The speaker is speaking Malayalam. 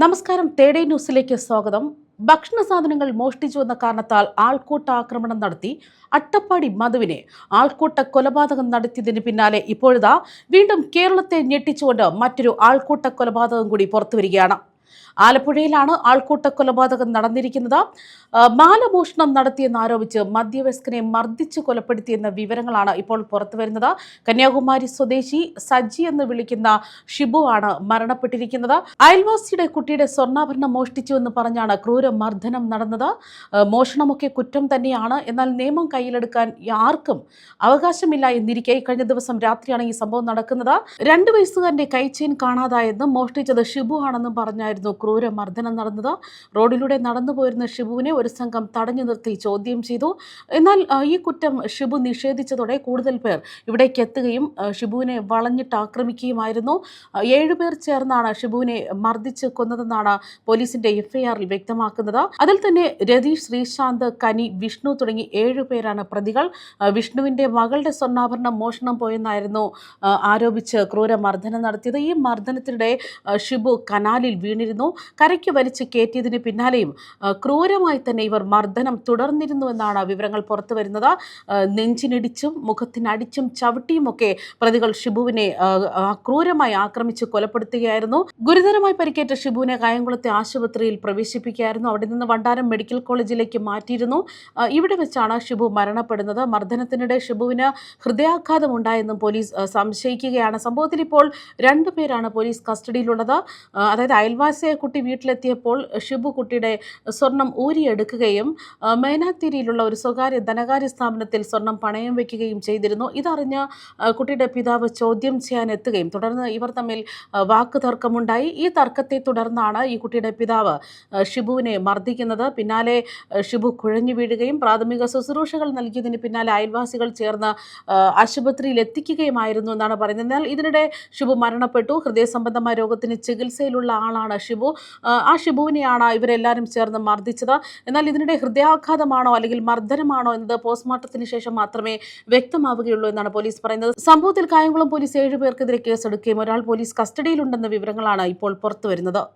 നമസ്കാരം. തേടേ ന്യൂസിലേക്ക് സ്വാഗതം. ഭക്ഷണ സാധനങ്ങൾ മോഷ്ടിച്ചു എന്ന കാരണത്താൽ ആൾക്കൂട്ട ആക്രമണം നടത്തി. അട്ടപ്പാടി മധുവിനെ ആൾക്കൂട്ട കൊലപാതകം നടത്തിയതിന് പിന്നാലെ ഇപ്പോഴിതാ വീണ്ടും കേരളത്തെ ഞെട്ടിച്ചുകൊണ്ട് മറ്റൊരു ആൾക്കൂട്ട കൊലപാതകം കൂടി പുറത്തുവരികയാണ്. ആലപ്പുഴയിലാണ് ആൾക്കൂട്ട കൊലപാതകം നടന്നിരിക്കുന്നത്. ആ, നടത്തിയെന്ന് നടത്തിയെന്നാരോപിച്ച് മധ്യവയസ്കനെ മർദ്ദിച്ച് കൊലപ്പെടുത്തിയെന്ന വിവരങ്ങളാണ് ഇപ്പോൾ പുറത്തു വരുന്നത്. കന്യാകുമാരി സ്വദേശി സജി എന്ന് വിളിക്കുന്ന ഷിബുവാണ് മരണപ്പെട്ടിരിക്കുന്നത്. അയൽവാസിയുടെ കുട്ടിയുടെ സ്വർണാഭരണം മോഷ്ടിച്ചു എന്ന് പറഞ്ഞാണ് ക്രൂര മർദ്ദനം നടന്നത് മോഷണമൊക്കെ കുറ്റം തന്നെയാണ്. എന്നാൽ നിയമം കയ്യിലെടുക്കാൻ ആർക്കും അവകാശമില്ല എന്നിരിക്കെ കഴിഞ്ഞ ദിവസം രാത്രിയാണ് ഈ സംഭവം നടക്കുന്നത്. രണ്ട് വയസ്സുകാരന്റെ കൈച്ചെയിൻ കാണാതായെന്നും മോഷ്ടിച്ചത് ഷിബു ആണെന്നും പറഞ്ഞായിരുന്നു ക്രൂര മർദ്ദനം നടന്നത്. റോഡിലൂടെ നടന്നു പോയിരുന്ന ഷിബുവിനെ ഒരു സംഘം തടഞ്ഞു നിർത്തി ചോദ്യം ചെയ്തു. എന്നാൽ ഈ കുറ്റം ഷിബു നിഷേധിച്ചതോടെ കൂടുതൽ പേർ ഇവിടേക്ക് എത്തുകയും ഷിബുവിനെ വളഞ്ഞിട്ട് ആക്രമിക്കുകയുമായിരുന്നു. ഏഴുപേർ ചേർന്നാണ് ഷിബുവിനെ മർദ്ദിച്ച് കൊന്നതെന്നാണ് പോലീസിന്റെ എഫ്ഐആറിൽ വ്യക്തമാക്കുന്നത്. അതിൽ തന്നെ രതീഷ് ശ്രീശാന്ത് കനി വിഷ്ണു തുടങ്ങി ഏഴുപേരാണ് പ്രതികൾ. വിഷ്ണുവിന്റെ മകളുടെ സ്വർണാഭരണം മോഷണം പോയെന്നായിരുന്നു ആരോപിച്ച് ക്രൂര മർദ്ദനം നടത്തിയത്. ഈ മർദ്ദനത്തിനിടെ ഷിബു കനാലിൽ വീണിരുന്നു കരയ്ക്ക് വലിച്ചു കയറ്റിയതിന് പിന്നാലെയും ക്രൂരമായി തന്നെ ഇവർ മർദ്ദനം തുടർന്നിരുന്നു എന്നാണ് വിവരങ്ങൾ പുറത്തു വരുന്നത് നെഞ്ചിനടിച്ചും മുഖത്തിനടിച്ചും ചവിട്ടിയുമൊക്കെ പ്രതികൾ ഷിബുവിനെ ക്രൂരമായി ആക്രമിച്ച് കൊലപ്പെടുത്തുകയായിരുന്നു. ഗുരുതരമായി പരിക്കേറ്റ ഷിബുവിനെ കായംകുളത്തെ ആശുപത്രിയിൽ പ്രവേശിപ്പിക്കുകയായിരുന്നു. അവിടെ നിന്ന് വണ്ടാരം മെഡിക്കൽ കോളേജിലേക്ക് മാറ്റിയിരുന്നു. ഇവിടെ വെച്ചാണ് ഷിബു മരണപ്പെടുന്നത്. മർദ്ദനത്തിനിടെ ഷിബുവിന് ഹൃദയാഘാതം ഉണ്ടായെന്നും പോലീസ് സംശയിക്കുകയാണ്. സംഭവത്തിൽ ഇപ്പോൾ രണ്ടുപേരാണ് പോലീസ് കസ്റ്റഡിയിലുള്ളത്. അതായത് അയൽവാസിയായ കുട്ടി വീട്ടിലെത്തിയപ്പോൾ ഷിബു കുട്ടിയുടെ സ്വർണം ഊരിയെടുക്കുകയും മേനാത്തിരിയിലുള്ള ഒരു സ്വകാര്യ ധനകാര്യ സ്ഥാപനത്തിൽ സ്വർണം പണയം വയ്ക്കുകയും ചെയ്തിരുന്നു. ഇതറിഞ്ഞ കുട്ടിയുടെ പിതാവ് ചോദ്യം ചെയ്യാൻ എത്തുകയും തുടർന്ന് ഇവർ തമ്മിൽ വാക്ക് തർക്കമുണ്ടായി ഈ തർക്കത്തെ തുടർന്നാണ് ഈ കുട്ടിയുടെ പിതാവ് ഷിബുവിനെ മർദ്ദിക്കുന്നത്. പിന്നാലെ ഷിബു കുഴഞ്ഞു വീഴുകയും പ്രാഥമിക ശുശ്രൂഷകൾ നൽകിയതിന് പിന്നാലെ അയൽവാസികൾ ചേർന്ന് ആശുപത്രിയിൽ എത്തിക്കുകയുമായിരുന്നു എന്നാണ് പറയുന്നത്. എന്നാൽ ഇതിനിടെ ഷിബു മരണപ്പെട്ടു. ഹൃദയ സംബന്ധമായ രോഗത്തിന് ചികിത്സയിലുള്ള ആളാണ് ഷിബു. ആ, ഷിബുവിനെയാണ് ഇവരെല്ലാവരും ചേർന്ന് മർദ്ദിച്ചത്. എന്നാൽ ഇതിനിടെ ഹൃദയാഘാതമാണോ അല്ലെങ്കിൽ മർദ്ദനമാണോ എന്നത് പോസ്റ്റ്മോർട്ടത്തിന് ശേഷം മാത്രമേ വ്യക്തമാവുകയുള്ളൂ എന്നാണ് പോലീസ് പറയുന്നത്. സംഭവത്തിൽ കായംകുളം പോലീസ് ഏഴുപേർക്കെതിരെ കേസെടുക്കുകയും ഒരാൾ പോലീസ് കസ്റ്റഡിയിലുണ്ടെന്ന വിവരങ്ങളാണ് ഇപ്പോൾ പുറത്തുവരുന്നത്.